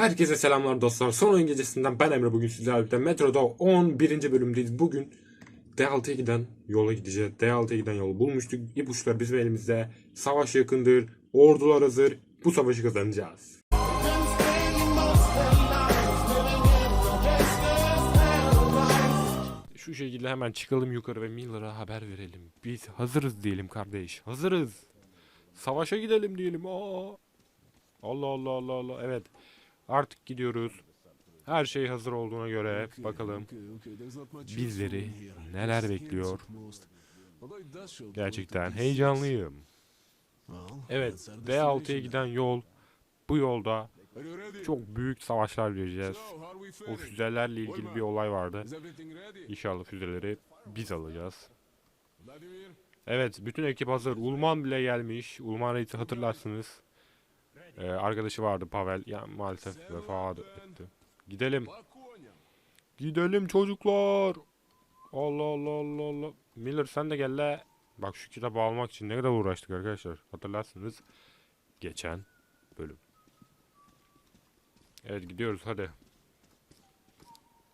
Herkese selamlar dostlar. Son oyun gecesinden ben Emre bugün sizlerle birlikte Metro'da 11. bölümdeyiz. Bugün D6'ya giden yola gideceğiz. D6'ya giden yolu bulmuştuk. İpuçları bizim elimizde. Savaş yakındır. Ordular hazır. Bu savaşı kazanacağız. Şu şekilde hemen çıkalım yukarı ve Miller'a haber verelim. Biz hazırız diyelim kardeş. Hazırız. Savaşa gidelim diyelim. Aa. Allah Allah Allah Allah. Evet. Artık gidiyoruz. Her şey hazır olduğuna göre bakalım bizleri neler bekliyor. Gerçekten heyecanlıyım. Evet, D6'ya giden yol bu yolda çok büyük savaşlar vereceğiz. O füzelerle ilgili bir olay vardı. İnşallah füzeleri biz alacağız. Evet, bütün ekip hazır. Ulman bile gelmiş. Ulman Reis'i hatırlarsınız. Ee, arkadaşı vardı Pavel. Ya maalesef vefat etti. Gidelim. Gidelim çocuklar. Allah Allah Allah Allah. Miller sen de gel la. Bak şu kitabı almak için ne kadar uğraştık arkadaşlar. Hatırlarsınız. Geçen bölüm. Evet gidiyoruz hadi.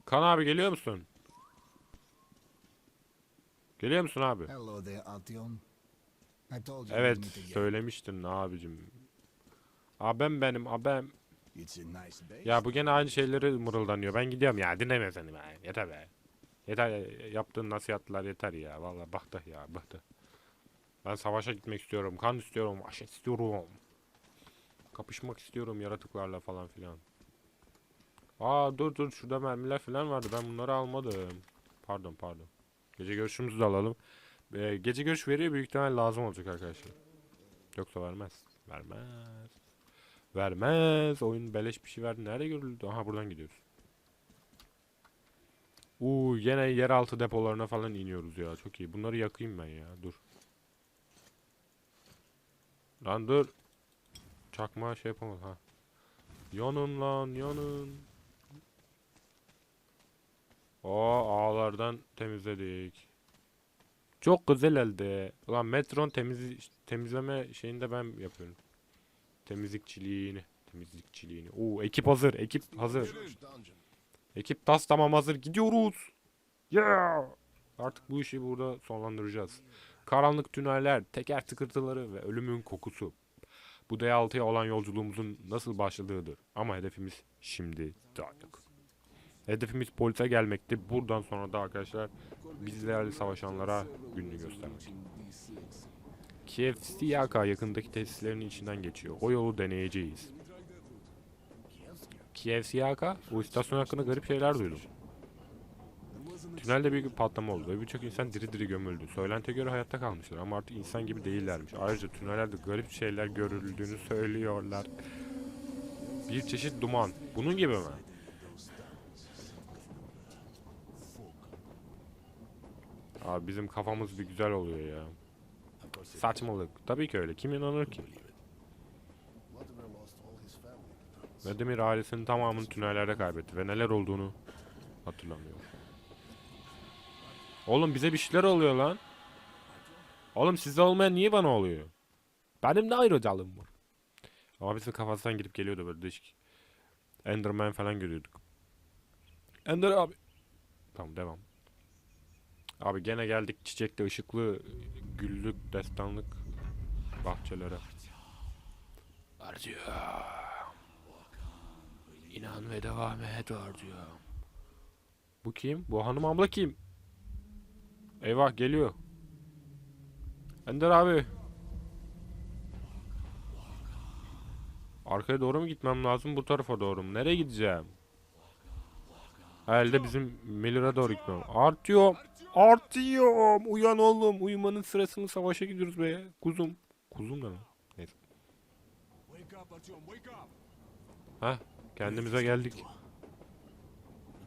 Kan abi geliyor musun? Geliyor musun abi? Evet söylemiştin abicim. Abem benim abem. Ya bu gene aynı şeyleri mırıldanıyor. Ben gidiyorum ya dinleme seni be. Yeter be. Yeter yaptığın nasihatler yeter ya. Vallahi bıktı ya bıktı. Ben savaşa gitmek istiyorum. Kan istiyorum. Aşk istiyorum. Kapışmak istiyorum yaratıklarla falan filan. Aa dur dur şurada mermiler falan vardı. Ben bunları almadım. Pardon pardon. Gece görüşümüzü de alalım. Ee, gece görüş veriyor büyük ihtimal lazım olacak arkadaşlar. Yoksa vermez. Vermez. Vermez. Oyun beleş bir şey verdi. Nerede görüldü? Aha buradan gidiyoruz. Uuu yine yeraltı depolarına falan iniyoruz ya. Çok iyi. Bunları yakayım ben ya. Dur. Lan dur. Çakma şey yapamadım ha. Yanın lan yanın. O ağlardan temizledik. Çok güzel elde. Ulan metron temiz temizleme şeyini de ben yapıyorum. Temizlikçiliğini. Temizlikçiliğini. Oo ekip hazır. Ekip hazır. Ekip tas tamam hazır. Gidiyoruz. Yeah. Artık bu işi burada sonlandıracağız. Karanlık tüneller, teker tıkırtıları ve ölümün kokusu. Bu D6'ya olan yolculuğumuzun nasıl başladığıdır. Ama hedefimiz şimdi artık. Hedefimiz polise gelmekti. Buradan sonra da arkadaşlar bizlerle savaşanlara gününü göstermek. Kiev Siyaka yakındaki tesislerinin içinden geçiyor. O yolu deneyeceğiz. Kiev Siyaka? Bu istasyon hakkında garip şeyler duydum. Tünelde büyük bir patlama oldu ve birçok insan diri diri gömüldü. Söylentiye göre hayatta kalmışlar ama artık insan gibi değillermiş. Ayrıca tünellerde garip şeyler görüldüğünü söylüyorlar. Bir çeşit duman. Bunun gibi mi? Abi bizim kafamız bir güzel oluyor ya. Saçmalık. Tabii ki öyle. Kim inanır ki? Vladimir ailesinin tamamını tünellerde kaybetti ve neler olduğunu hatırlamıyor. Oğlum bize bir şeyler oluyor lan. Oğlum sizde olmayan niye bana oluyor? Benim de ayrıcalığım var. Ama bizim kafasından gidip geliyordu böyle değişik. Enderman falan görüyorduk. Ender abi. Tamam devam. Abi gene geldik çiçekli ışıklı güllük destanlık bahçelere. Ardiyor. İnan ve devam et diyor. Bu kim? Bu hanım abla kim? Eyvah geliyor. Ender abi. Arkaya doğru mu gitmem lazım bu tarafa doğru mu? Nereye gideceğim? Herhalde bizim Miller'a doğru gitmem. Artıyor. Artıyorum. Uyan oğlum. Uyumanın sırasını savaşa gidiyoruz be. Kuzum. Kuzum da ne? Neyse. Heh. Kendimize geldik.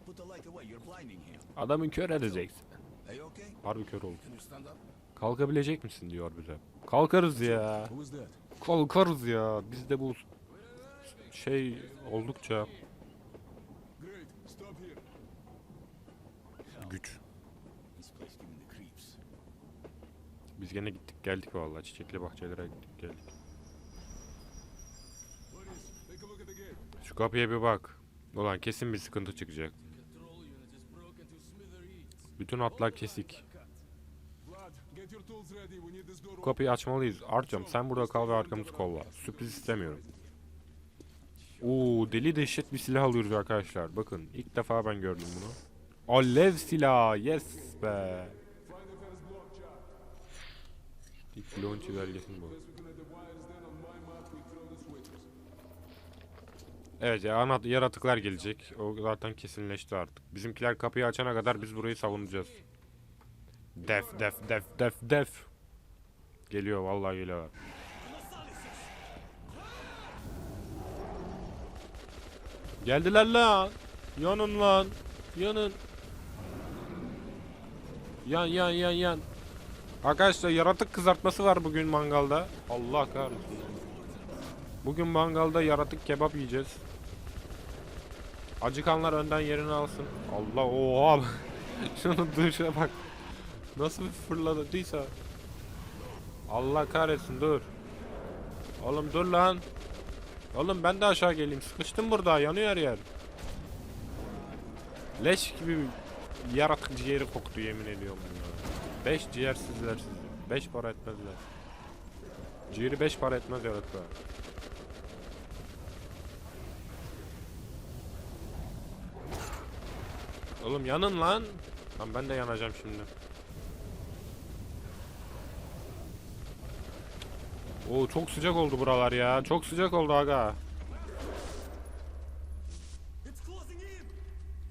Put the light away, you're blinding him. Adamı kör edeceksin. Harbi kör oldu. Kalkabilecek misin diyor bize. Kalkarız ya. Kalkarız ya. Bizde bu şey oldukça güç. Biz gene gittik geldik vallahi çiçekli bahçelere gittik geldik. Şu kapıya bir bak. Ulan kesin bir sıkıntı çıkacak. Bütün hatlar kesik. Kapıyı açmalıyız. Artyom sen burada kal ve arkamızı kolla. Sürpriz istemiyorum. Oo deli dehşet bir silah alıyoruz arkadaşlar. Bakın ilk defa ben gördüm bunu. Alev silahı. Yes be. İlk bloğun çizelgesini bu. Evet ya yaratıklar gelecek. O zaten kesinleşti artık. Bizimkiler kapıyı açana kadar biz burayı savunacağız. Def def def def def. Geliyor vallahi geliyor. Geldiler lan. Yanın lan. Yanın. Yan yan yan yan. Arkadaşlar yaratık kızartması var bugün mangalda. Allah kahretsin. Bugün mangalda yaratık kebap yiyeceğiz. Acıkanlar önden yerini alsın. Allah oha. Şunun duruşuna bak. Nasıl bir fırladıysa. Allah kahretsin dur. Oğlum dur lan. Oğlum ben de aşağı geleyim. Sıkıştım burada. Yanıyor her yer. Leş gibi yaratık ciğeri koktu yemin ediyorum ya. Beş ciğersizler sizi. Beş para etmezler. Ciğeri beş para etmez yaratıklar. Oğlum yanın lan. Lan ben de yanacağım şimdi. Oo çok sıcak oldu buralar ya. Çok sıcak oldu aga.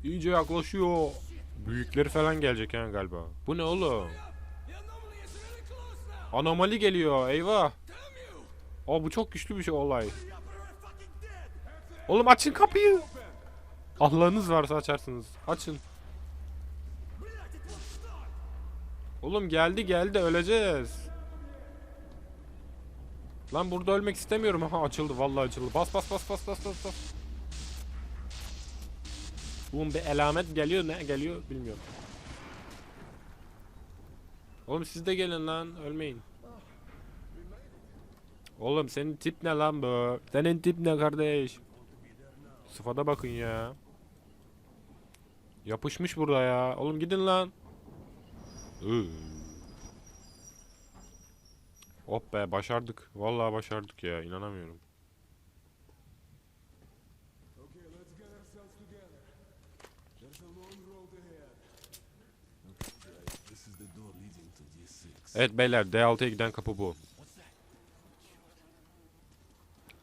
İyice yaklaşıyor. Büyükleri falan gelecek yani galiba. Bu ne oğlum? Anomali geliyor. Eyvah. Aa bu çok güçlü bir şey olay. Oğlum açın kapıyı. Allah'ınız varsa açarsınız. Açın. Oğlum geldi geldi öleceğiz. Lan burada ölmek istemiyorum. Aha açıldı vallahi açıldı. Bas bas bas bas bas bas bas. Oğlum bir alamet geliyor ne geliyor bilmiyorum. Oğlum siz de gelin lan ölmeyin. Oğlum senin tip ne lan bu? Senin tip ne kardeş? Sıfada bakın ya. Yapışmış burada ya. Oğlum gidin lan. Oh be başardık. Vallahi başardık ya inanamıyorum. Evet beyler D6'ya giden kapı bu.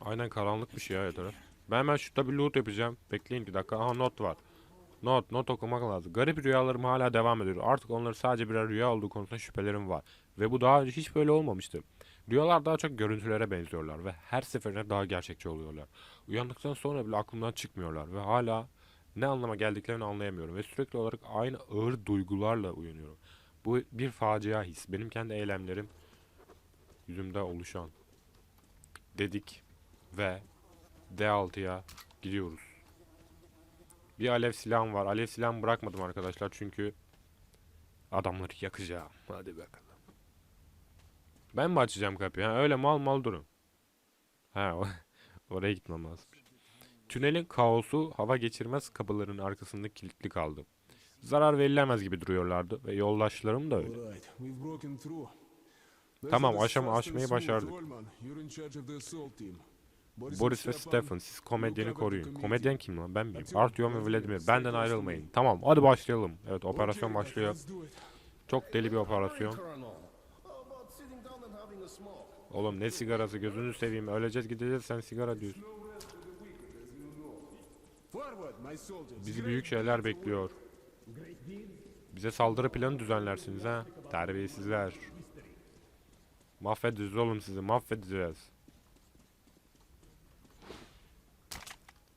Aynen karanlıkmış ya her taraf. Ben hemen şurada bir loot yapacağım. Bekleyin bir dakika. Aha not var. Not, not okumak lazım. Garip rüyalarım hala devam ediyor. Artık onları sadece birer rüya olduğu konusunda şüphelerim var. Ve bu daha önce hiç böyle olmamıştı. Rüyalar daha çok görüntülere benziyorlar ve her seferinde daha gerçekçi oluyorlar. Uyandıktan sonra bile aklımdan çıkmıyorlar ve hala ne anlama geldiklerini anlayamıyorum ve sürekli olarak aynı ağır duygularla uyanıyorum. Bu bir facia his. Benim kendi eylemlerim yüzümde oluşan. Dedik ve D6'ya gidiyoruz. Bir alev silahım var. Alev silahımı bırakmadım arkadaşlar çünkü adamları yakacağım. Hadi bakalım. Ben mi açacağım kapıyı? Ha, öyle mal mal durun. Ha oraya gitmem lazım. Tünelin kaosu hava geçirmez kapıların arkasında kilitli kaldı. Zarar verilemez gibi duruyorlardı ve yoldaşlarım da öyle. Tamam, aşama- aşmayı başardık. Boris ve Stefan siz komedyeni koruyun. Komedyen kim lan ben miyim? Artyom ve Vladimir benden ayrılmayın. Tamam hadi başlayalım. Evet operasyon başlıyor. Çok deli bir operasyon. Oğlum ne sigarası gözünü seveyim öleceğiz gideceğiz sen sigara diyorsun. Bizi büyük şeyler bekliyor. Bize saldırı planı düzenlersiniz ha. Terbiyesizler. Mahvedeceğiz oğlum sizi mahvedeceğiz.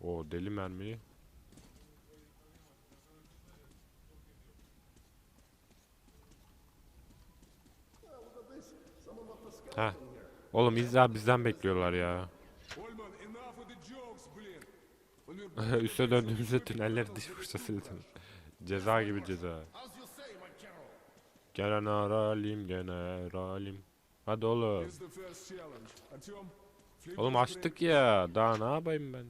O deli mermi. Ha. Oğlum izler bizden bekliyorlar ya. Üste döndüğümüzde tünelleri diş fırçasıydı. Ceza gibi ceza. Generalim generalim. Hadi oğlum. Oğlum açtık ya. Daha ne yapayım ben?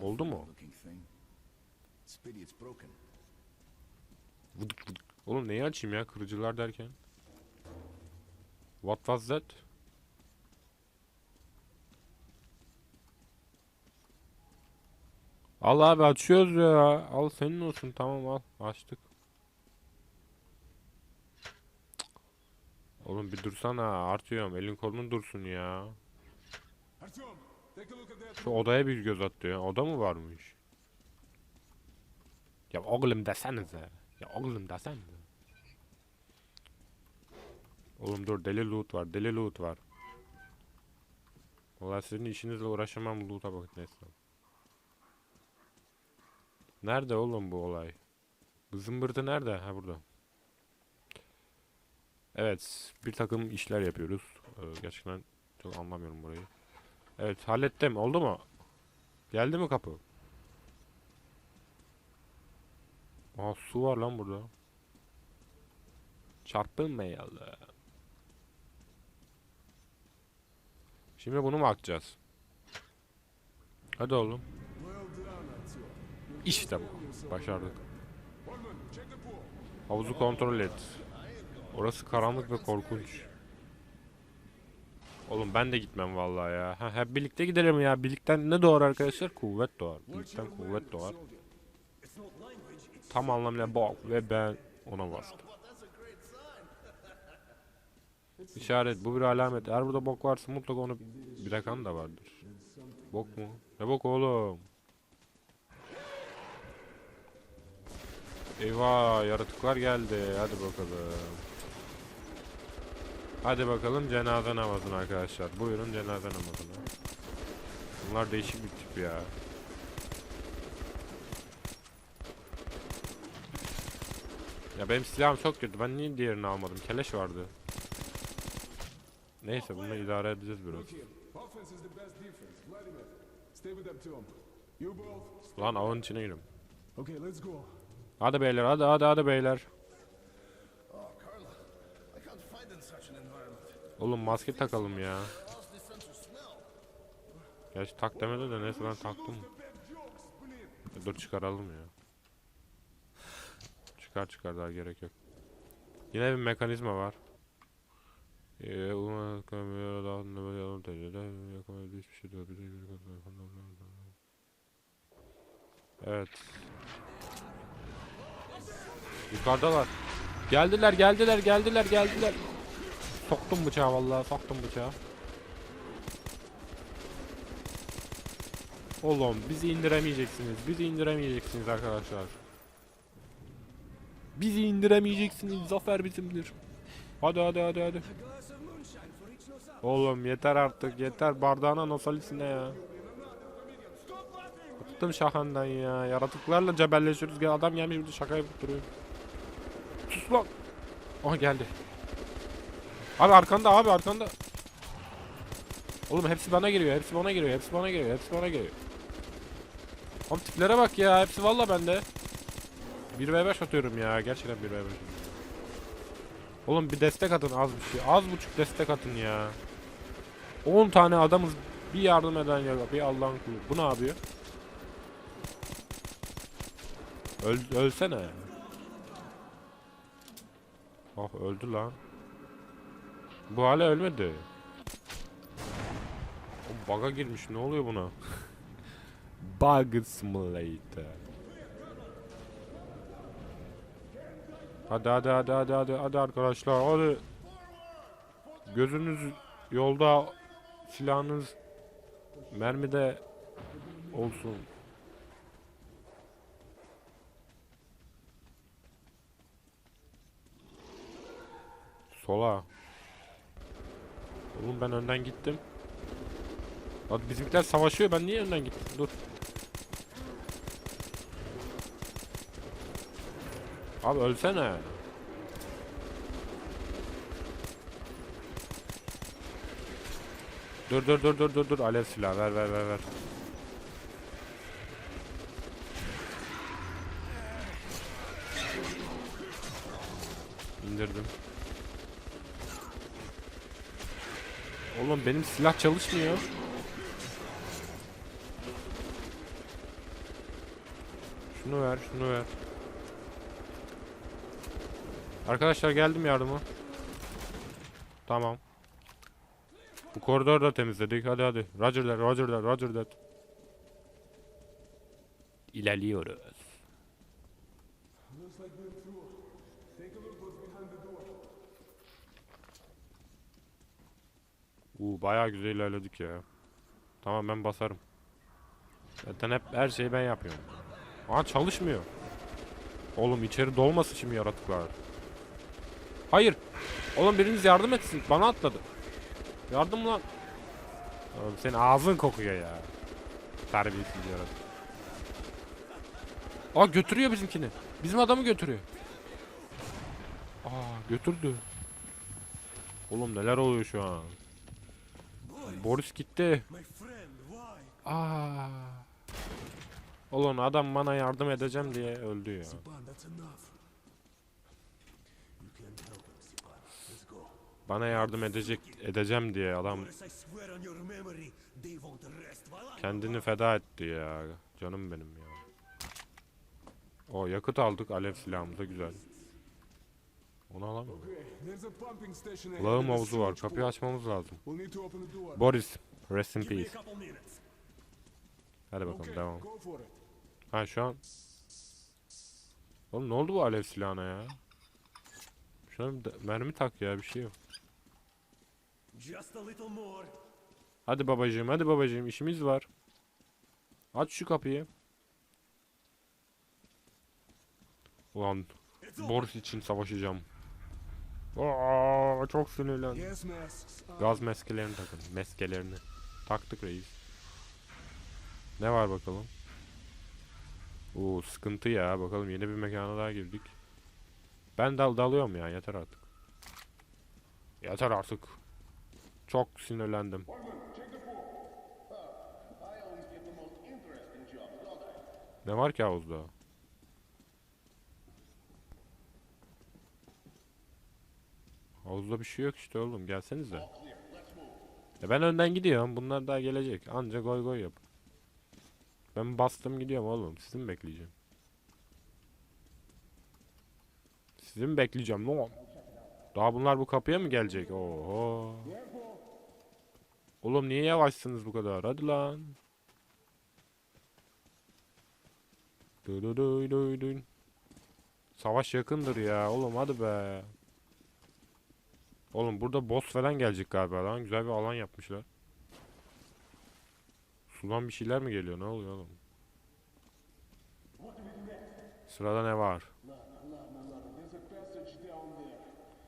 Oldu mu? Vıdık vıdık. Oğlum neyi açayım ya kırıcılar derken? What was that? Al abi açıyoruz ya. Al senin olsun tamam al. Açtık. Oğlum bir dursana artıyorum. Elin kolun dursun ya. Şu odaya bir göz attı ya. Oda mı varmış? Ya oğlum desenize. Ya oğlum desenize. Oğlum dur deli loot var. Deli loot var. Valla sizin işinizle uğraşamam loot'a bak neyse. Nerede oğlum bu olay? Bu zımbırtı nerede? Ha burada. Evet. Bir takım işler yapıyoruz. Ee, gerçekten çok anlamıyorum burayı. Evet hallettim. Oldu mu? Geldi mi kapı? Aa su var lan burada. Çarpılmayalım. Şimdi bunu mu atacağız? Hadi oğlum. İşte bu. Başardık. Havuzu kontrol et. Orası karanlık ve korkunç. Oğlum ben de gitmem vallahi ya. Ha, hep birlikte gidelim ya. Birlikten ne doğar arkadaşlar? Kuvvet doğar. Birlikten kuvvet doğar. Tam anlamıyla bok ve ben ona bastım. İşaret bu bir alamet. Eğer burada bok varsa mutlaka onu bir rakan da vardır. Bok mu? Ne bok oğlum? Eyvah yaratıklar geldi. Hadi bakalım. Hadi bakalım cenaze namazına arkadaşlar. Buyurun cenaze namazına. Bunlar değişik bir tip ya. Ya benim silahım çok kötü. Ben niye diğerini almadım? Keleş vardı. Neyse bunu idare edeceğiz biraz. Lan avın içine girin. Hadi beyler hadi hadi hadi beyler. Oğlum maske takalım ya. Gerçi tak demedi de neyse ben taktım. E, dur çıkaralım ya. Çıkar çıkar daha gerek yok. Yine bir mekanizma var. E, şey evet. Yukarıdalar. Geldiler geldiler geldiler geldiler. Soktum bıçağı vallahi soktum bıçağı. Oğlum bizi indiremeyeceksiniz. Bizi indiremeyeceksiniz arkadaşlar. Bizi indiremeyeceksiniz. Zafer bizimdir. Hadi hadi hadi hadi. Oğlum yeter artık yeter bardağına nosalisine ya. Bıktım şakandan ya. Yaratıklarla cebelleşiyoruz. Adam gelmiş burada şaka yapıp duruyor. Sus lan. Aha geldi. Abi arkanda abi arkanda. Oğlum hepsi bana geliyor. Hepsi bana geliyor. Hepsi bana geliyor. Hepsi bana geliyor. Oğlum tiplere bak ya. Hepsi valla bende. 1v5 atıyorum ya. Gerçekten 1v5. Oğlum bir destek atın az bir şey. Az buçuk destek atın ya. 10 tane adamız bir yardım eden ya. Bir Allah'ın kulu. Bu ne yapıyor? Öl, ölsene. Ah öldü lan. Bu hala ölmedi. O bug'a girmiş. Ne oluyor buna? Bug Simulator. Hadi hadi hadi hadi hadi hadi arkadaşlar hadi. Gözünüz yolda silahınız mermide olsun. Sola. Oğlum ben önden gittim. Hadi bizimkiler savaşıyor ben niye önden gittim? Dur. Abi ölsene. Dur dur dur dur dur dur alev silah ver ver ver ver. Oğlum benim silah çalışmıyor. Şunu ver, şunu ver. Arkadaşlar geldim yardıma. Tamam. Bu koridoru da temizledik. Hadi hadi. Roger that, Roger that, Roger that. İlerliyoruz. Uuu bayağı güzel ilerledik ya. Tamam ben basarım. Zaten hep her şeyi ben yapıyorum. Aa çalışmıyor. Oğlum içeri dolmasın şimdi yaratıklar. Hayır. Oğlum biriniz yardım etsin. Bana atladı. Yardım lan. Oğlum senin ağzın kokuyor ya. Terbiyesiz yaratık. Aa götürüyor bizimkini. Bizim adamı götürüyor. Aa götürdü. Oğlum neler oluyor şu an? Boris gitti. Aa. Oğlum adam bana yardım edeceğim diye öldü ya. Bana yardım edecek edeceğim diye adam kendini feda etti ya. Canım benim ya. O yakıt aldık alev silahımıza güzel. Onu alamıyorum. Lağım havuzu var. Kapıyı açmamız lazım. Boris, rest in peace. Hadi bakalım devam. Ha şu an. Oğlum ne oldu bu alev silahına ya? Şuna bir mermi tak ya bir şey yok. Hadi babacığım, hadi babacığım işimiz var. Aç şu kapıyı. Ulan Boris için savaşacağım. Aa, çok sinirlendim. Gaz meskelerini takın. Meskelerini. Taktık reis. Ne var bakalım? Oo sıkıntı ya. Bakalım yeni bir mekana daha girdik. Ben dal dalıyorum ya. Yeter artık. Yeter artık. Çok sinirlendim. Ne var ki havuzda? Havuzda bir şey yok işte oğlum. Gelsenize. Ya ben önden gidiyorum. Bunlar daha gelecek. Anca goy goy yap. Ben bastım gidiyorum oğlum. Sizi mi bekleyeceğim? Sizi mi bekleyeceğim lan? Daha bunlar bu kapıya mı gelecek? Oho. Oğlum niye yavaşsınız bu kadar? Hadi lan. Dı dı dı dı. Savaş yakındır ya. Oğlum hadi be. Oğlum burada boss falan gelecek galiba lan. Güzel bir alan yapmışlar. Sudan bir şeyler mi geliyor? Ne oluyor oğlum? Sırada ne var?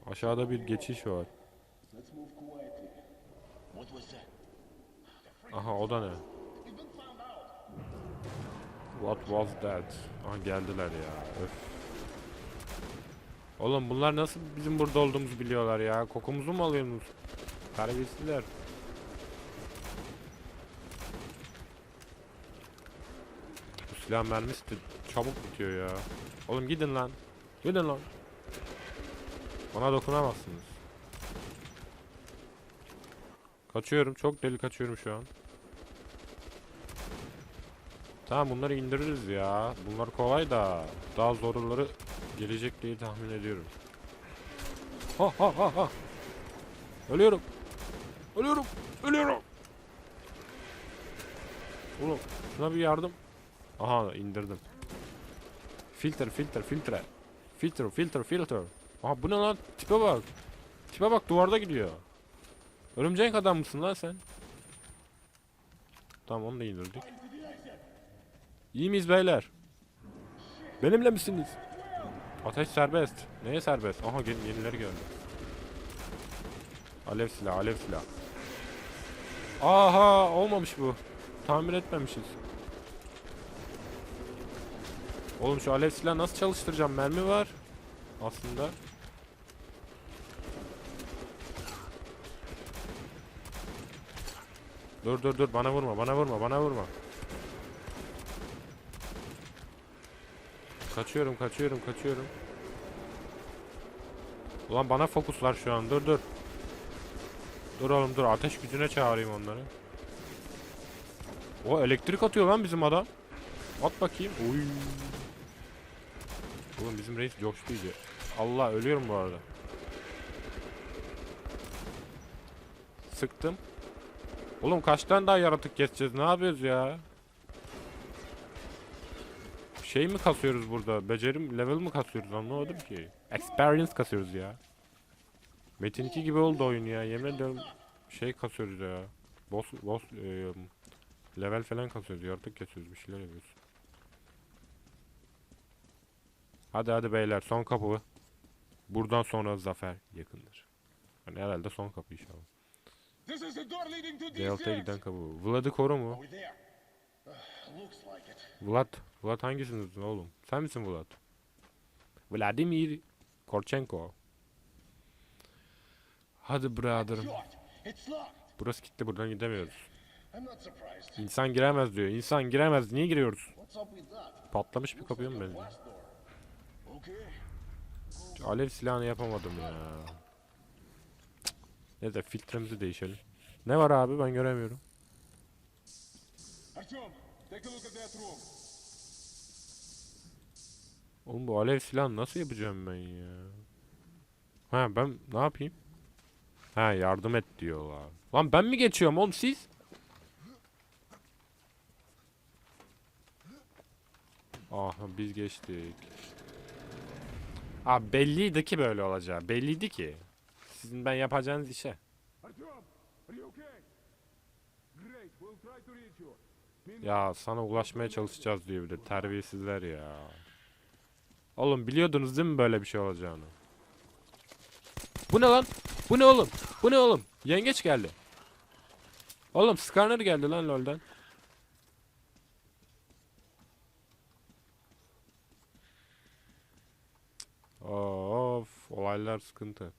Aşağıda bir geçiş var. Aha o da ne? What was that? Aha geldiler ya. Öf. Oğlum bunlar nasıl bizim burada olduğumuzu biliyorlar ya? Kokumuzu mu alıyorsunuz? Terbiyesizler. Bu silah mermisi çabuk bitiyor ya. Oğlum gidin lan. Gidin lan. Bana dokunamazsınız. Kaçıyorum. Çok deli kaçıyorum şu an. Tamam bunları indiririz ya. Bunlar kolay da daha zorları gelecek diye tahmin ediyorum. Ha ha ha ha. Ölüyorum. Ölüyorum. Ölüyorum. Oğlum şuna bir yardım. Aha indirdim. Filtre filtre filtre. Filtre filtre filtre. Aha bu ne lan? Tipe bak. Tipe bak duvarda gidiyor. Örümcek adam mısın lan sen? Tamam onu da indirdik. İyi miyiz beyler? Benimle misiniz? Ateş serbest. Neye serbest? Aha yenileri geldi. Alev silah, alev silah. Aha olmamış bu. Tamir etmemişiz. Oğlum şu alev silahı nasıl çalıştıracağım? Mermi var. Aslında. Dur dur dur bana vurma bana vurma bana vurma. Kaçıyorum kaçıyorum kaçıyorum. Ulan bana fokuslar şu an dur dur. Dur oğlum dur ateş gücüne çağırayım onları. O elektrik atıyor lan bizim adam. At bakayım. Oy. Oğlum bizim reis coştu iyice. Allah ölüyorum bu arada. Sıktım. Oğlum kaç tane daha yaratık keseceğiz? Ne yapıyoruz ya? Şey mi kasıyoruz burada? Becerim level mi kasıyoruz? Anlamadım ki. Experience kasıyoruz ya. Metin 2 gibi oldu oyun ya. Yemin ediyorum şey kasıyoruz ya. Boss, boss e, level falan kasıyoruz. Yaratık kesiyoruz. Bir şeyler yapıyoruz. Hadi hadi beyler son kapı. Buradan sonra zafer yakındır. Hani herhalde son kapı inşallah. Delta'ya giden kapı. Vlad'ı koru mu? We there? Looks like it. Vlad. Vlad hangisiniz oğlum? Sen misin Vlad? Vladimir Korchenko. Hadi locked. Burası gitti buradan gidemiyoruz. İnsan giremez diyor. İnsan giremez. Niye giriyoruz? Patlamış bir kapıya mı benziyor? Alev silahını yapamadım ya. Cık. Neyse filtremizi değişelim. Ne var abi ben göremiyorum. Take a look at. Oğlum bu alev silahını nasıl yapacağım ben ya? Ha ben ne yapayım? Ha yardım et diyorlar. Lan ben mi geçiyorum oğlum siz? Aha biz geçtik. Abi belliydi ki böyle olacağı. Belliydi ki. Sizin ben yapacağınız işe. Artyom, are you okay? Great, we'll try to reach you. Ya sana ulaşmaya çalışacağız diyor bir terbiyesizler ya. Oğlum biliyordunuz değil mi böyle bir şey olacağını? Bu ne lan? Bu ne oğlum? Bu ne oğlum? Yengeç geldi. Oğlum Skarner geldi lan LoL'den. Of olaylar sıkıntı.